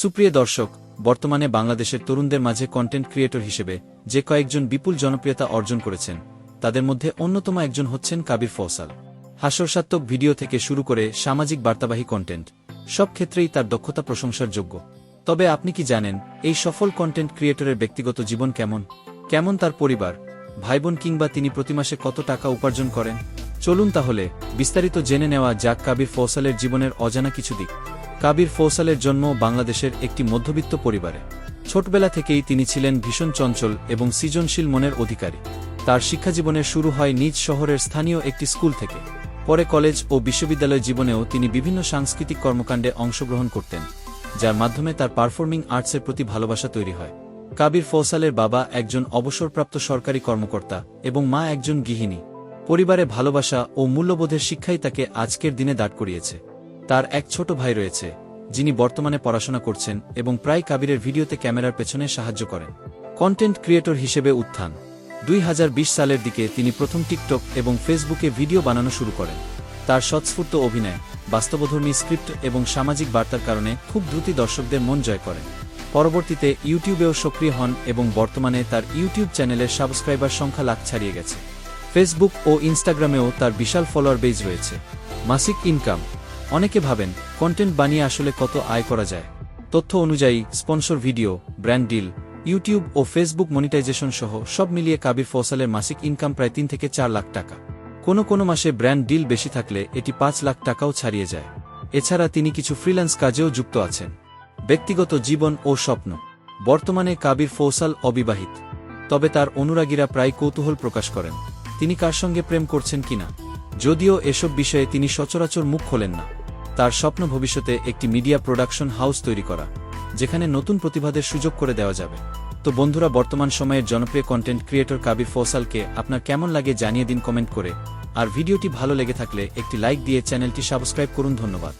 সুপ্রিয় দর্শক, বর্তমানে বাংলাদেশের তরুণদের মাঝে কন্টেন্ট ক্রিয়েটর হিসেবে যে কয়েকজন বিপুল জনপ্রিয়তা অর্জন করেছেন, তাদের মধ্যে অন্যতম একজন হচ্ছেন কাবির ফৌসাল। হাস্যরসাত্মক ভিডিও থেকে শুরু করে সামাজিক বার্তাবাহী কন্টেন্ট সব ক্ষেত্রেই তার দক্ষতা প্রশংসার যোগ্য। তবে আপনি কি জানেন, এই সফল কন্টেন্ট ক্রিয়েটরের ব্যক্তিগত জীবন কেমন? কেমন তার পরিবার? ভাইবোন কিংবা তিনি প্রতি মাসে কত টাকা উপার্জন করেন? চলুন তাহলে বিস্তারিত জেনে নেওয়া যাক কাবির ফৌসালের জীবনের অজানা কিছু দিক। কাবির ফৌসালের জন্ম বাংলাদেশের একটি মধ্যবিত্ত পরিবারে। ছোটবেলা থেকেই তিনি ছিলেন ভীষণ চঞ্চল এবং সৃজনশীল মনের অধিকারী। তার শিক্ষাজীবনের শুরু হয় নিজ শহরের স্থানীয় একটি স্কুল থেকে। পরে কলেজ ও বিশ্ববিদ্যালয় জীবনেও তিনি বিভিন্ন সাংস্কৃতিক কর্মকাণ্ডে অংশগ্রহণ করতেন, যার মাধ্যমে তার পারফর্মিং আর্টসের প্রতি ভালোবাসা তৈরি হয়। কাবির ফৌসালের বাবা একজন অবসরপ্রাপ্ত সরকারি কর্মকর্তা এবং মা একজন গৃহিণী। পরিবারে ভালোবাসা ও মূল্যবোধের শিক্ষাই তাকে আজকের দিনে দাঁড় করিয়েছে। তার এক ছোট ভাই রয়েছে, যিনি বর্তমানে পড়াশোনা করছেন এবং প্রায় কাবিরের ভিডিওতে ক্যামেরার পেছনে সাহায্য করেন। কন্টেন্ট ক্রিয়েটর হিসেবে উত্থান। দুই হাজার বিশ সালের দিকে তিনি প্রথম টিকটক এবং ফেসবুকে ভিডিও বানানো শুরু করেন। তার স্বতঃস্ফূর্ত অভিনয়, বাস্তবধর্মী স্ক্রিপ্ট এবং সামাজিক বার্তার কারণে খুব দ্রুতই দর্শকদের মন জয় করেন পরবর্তীতে ইউটিউবেও সক্রিয় হন এবং বর্তমানে তার ইউটিউব চ্যানেলের সাবস্ক্রাইবার সংখ্যা লাখ ছাড়িয়ে গেছে। ফেসবুক ও ইনস্টাগ্রামেও তার বিশাল ফলোয়ার বেজ রয়েছে। মাসিক ইনকাম অনেকে ভাবেন কন্টেন্ট বানিয়ে আসলে কত আয় করা যায়। তথ্য অনুযায়ী sponsor video brand deal YouTube ও ফেসবুক মনিটাইজেশন সহ সব মিলিয়ে কাবির ফৌসালের মাসিক ইনকাম প্রায় তিন থেকে চার লাখ টাকা। কোনো কোনো মাসে ব্র্যান্ড ডিল বেশি থাকলে এটি পাঁচ লাখ টাকাও ছাড়িয়ে যায়। এছাড়া তিনি কিছু ফ্রিল্যান্স কাজেও যুক্ত আছেন। ব্যক্তিগত জীবন ও স্বপ্ন। বর্তমানে কাবির ফৌসাল অবিবাহিত। তবে তার অনুরাগীরা প্রায় কৌতূহল প্রকাশ করেন। তিনি কার সঙ্গে প্রেম করছেন কিনা? যদিও এসব বিষয়ে তিনি সচরাচর মুখ খোলেন না। তার স্বপ্ন ভবিষ্যতে একটি মিডিয়া প্রোডাকশন হাউস তৈরি করা, যেখানে নতুন প্রতিভাদের সুযোগ করে দেওয়া যাবে। তো বন্ধুরা, বর্তমান সময়ের জনপ্রিয় কন্টেন্ট ক্রিয়েটর কাবি ফৌসালকে আপনার কেমন লাগে জানিয়ে দিন কমেন্ট করে, আর ভিডিওটি ভালো লেগে থাকলে একটি লাইক দিয়ে চ্যানেলটি সাবস্ক্রাইব করুন, ধন্যবাদ।